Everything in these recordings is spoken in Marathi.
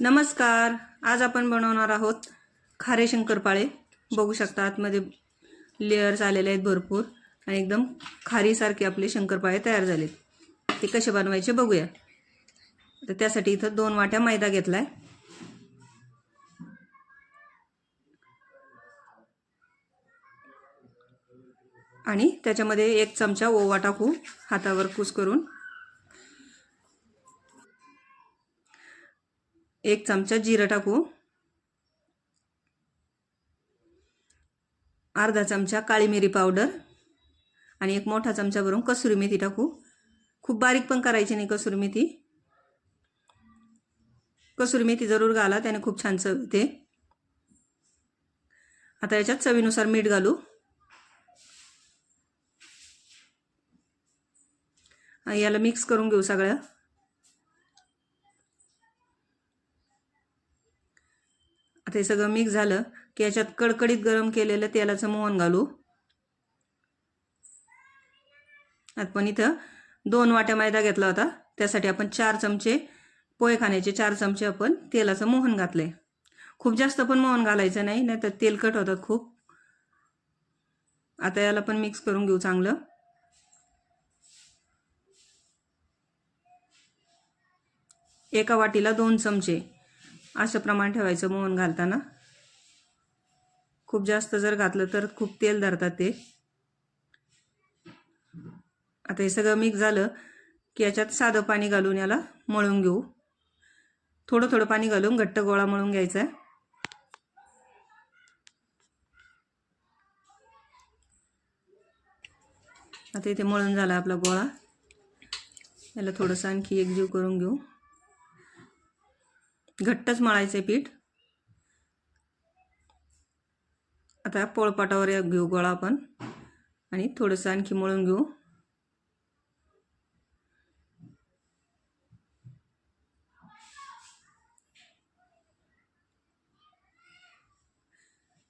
नमस्कार. आज आपण बनवणार आहोत खारे शंकरपाळे. बघू शकता आतमध्ये लेयर्स आलेले आहेत भरपूर आणि एकदम खारीसारखे आपले शंकरपाळे तयार झालेत. ते कसे बनवायचे बघूया. तर त्यासाठी इथं दोन वाट्या मैदा घेतलाय. आणि त्याच्यामध्ये एक चमचा ओवा टाकू हातावर कूस करून. एक चमचा जिरं टाकू. अर्धा चमचा काळी मिरी पावडर आणि एक मोठा चमचा भरून कसुरी मेथी टाकू. खूप बारीक पण करायची नाही कसुरी मेथी. कसुरी मेथी जरूर घाला त्याने खूप छान चव येते. आता याच्यात चवीनुसार मीठ घालू. याला मिक्स करून घेऊ सगळ्या आता हे सगळं मिक्स झालं की याच्यात कडकडीत गरम केलेलं तेलाचं मोहन घालू. आता पण इथं दोन वाट्या मैदा घेतला होता. त्यासाठी आपण चार चमचे पोहे खाण्याचे चार चमचे आपण तेलाचं मोहन घातले खूप जास्त पण मोहन घालायचं नाही नाही तर तेलकट होतात खूप. आता याला पण मिक्स करून घेऊ चांगलं. एका वाटीला दोन चमचे. असं प्रमाण ठेवायचं मोहन घालताना. खूप जास्त जर घातलं तर खूप तेल धरतात ते. आता हे सगळं मिक्स झालं की याच्यात साधं पाणी घालून याला मळून घेऊ. थोडं थोडं पाणी घालून घट्ट गोळा मळून घ्यायचा आहे. आता इथे मळून झाला आपला गोळा. याला थोडंसं आणखी एकजीव करून घेऊ. घट्टच मळायचं पीठ. आता पोळपाटावर घेऊ गोळा आपण. आणि थोडंसं आणखी मळून घेऊ.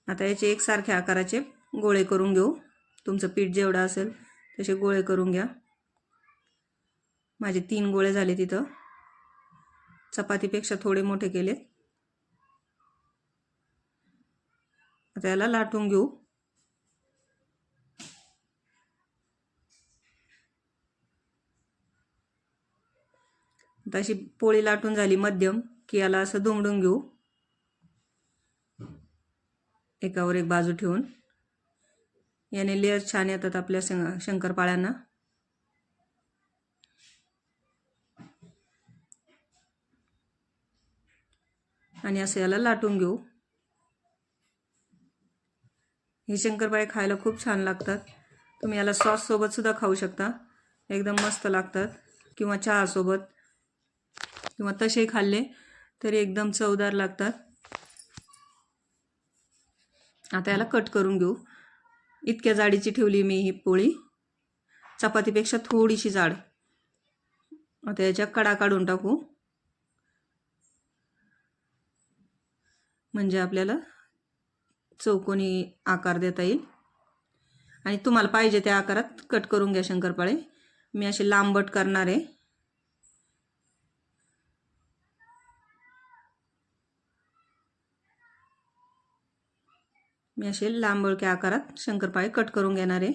आता याचे एकसारख्या आकाराचे गोळे करून घेऊ. तुमचं पीठ जेवढं असेल तसे गोळे करून घ्या. माझे तीन गोळे झाले तिथं. चपातीपेक्षा थोडे मोठे केले आता याला लाटून घेऊ. आता अशी पोळी लाटून झाली मध्यम की याला असं दुमडून घेऊ. एकावर एक बाजू ठेवून. याने लेअर छान येतात आपल्या शं शंकरपाळ्यांना. आणि असं याला लाटून घेऊ. हे शंकरपाळे खायला खूप छान लागतात. तुम्ही याला सॉससोबत सुद्धा खाऊ शकता. एकदम मस्त लागतात. किंवा चहासोबत किंवा तसे खाल्ले तरी एकदम चवदार लागतात. आता याला कट करून घेऊ. इतक्या जाडीची ठेवली मी ही पोळी. चपातीपेक्षा थोडीशी जाड. आता याच्या कडा काढून टाकू. म्हणजे आपल्याला चौकोनी आकार देता येईल. आणि तुम्हाला पाहिजे त्या आकारात कट करून घ्या शंकरपाळे. मी असे लांबट करणार आहे. मी असे लांबळक्या आकारात शंकरपाळे कट करून घेणार आहे.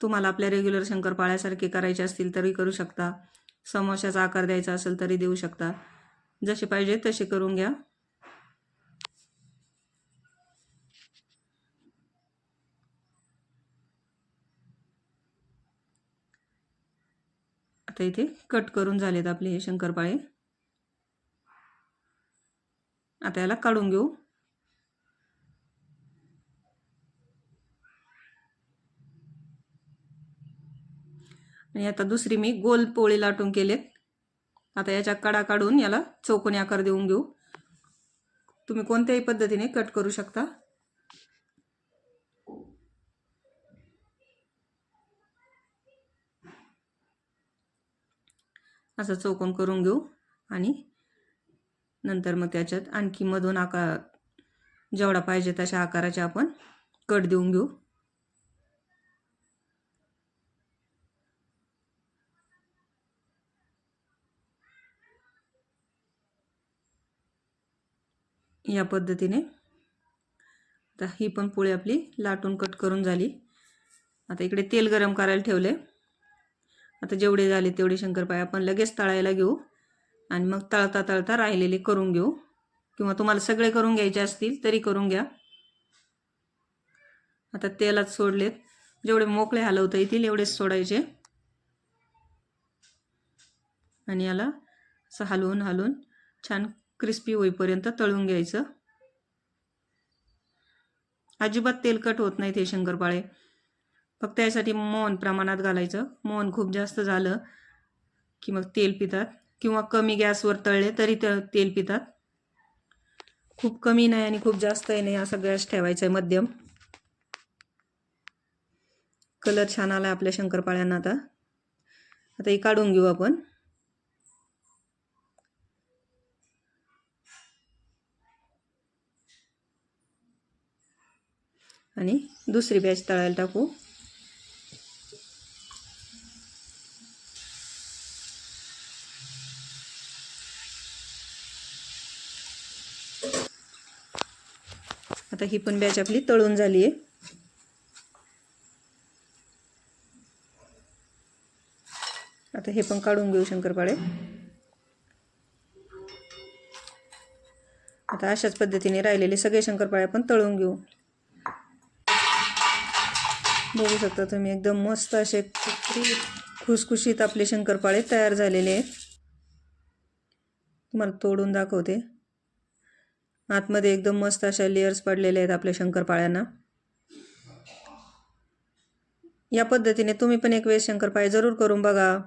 तुम्हाला आपल्या रेग्युलर शंकरपाळ्यासारखे करायचे असतील तरी करू शकता. समोशाचा आकार द्यायचा असेल तरी देऊ शकता. जसे पाहिजे तसे करून घ्या. आता इथे कट करून झालेत आपले हे शंकरपाळे. आता याला काढून घेऊ. आणि आता दुसरी मी गोल पोळी लाटून केलेत. आता याच्या कडा काढून याला चौकोनी आकार देऊन घेऊ. तुम्ही कोणत्याही पद्धतीने कट करू शकता. असं चौकोन करून घेऊ आणि नंतर मग त्याच्यात आणखी मधून आकार जेवढा पाहिजे तशा आकाराचे आपण कट देऊन घेऊ. या पद्धतीने. आता ही पण पोळी आपली लाटून कट करून झाली. आता इकडे तेल गरम करायला ठेवले आता जेवढे झाले तेवढे शंकरपाळे आपण लगेच तळायला घेऊ आणि मग तळता तळता राहिलेले करून घेऊ. किंवा तुम्हाला सगळे करून घ्यायचे असतील तरी करून घ्या. आता तेलात सोडलेत. जेवढे मोकळे हलवता येतील एवढेच सोडायचे. आणि याला असं हलवून हलवून छान क्रिस्पी होईपर्यंत तळून घ्यायचं. अजिबात तेलकट होत नाहीत हे शंकरपाळे. फक्त यासाठी मौन प्रमाणात घालायचं. मौन खूप जास्त झालं की मग तेल पितात. किंवा कमी गॅसवर तळले तरी ते तेल पितात. खूप कमी नाही आणि खूप जास्तही नाही असा गॅस ठेवायचा आहे मध्यम. कलर छान आला आपल्या शंकरपाळ्यांना आता. आता हे काढून घेऊ आपण. आणि दुसरी बॅच तळायला टाकू. आता ही पण बॅच आपली तळून झाली आहे आता हे पण काढून घेऊ शंकरपाळे. आता अशाच पद्धतीने राहिलेले सगळे शंकरपाळे आपण तळून घेऊ. बघू शकता तुम्ही. एकदम मस्त असे खुसखुशीत आपले शंकरपाळे तयार झालेले आहेत. तुम्हाला तोडून दाखवते. आतमध्ये एकदम मस्त अशा लेयर्स पडलेले आहेत आपल्या शंकरपाळ्यांना. या पद्धतीने तुम्ही पण एक वेळेस शंकरपाळे जरूर करून बघा.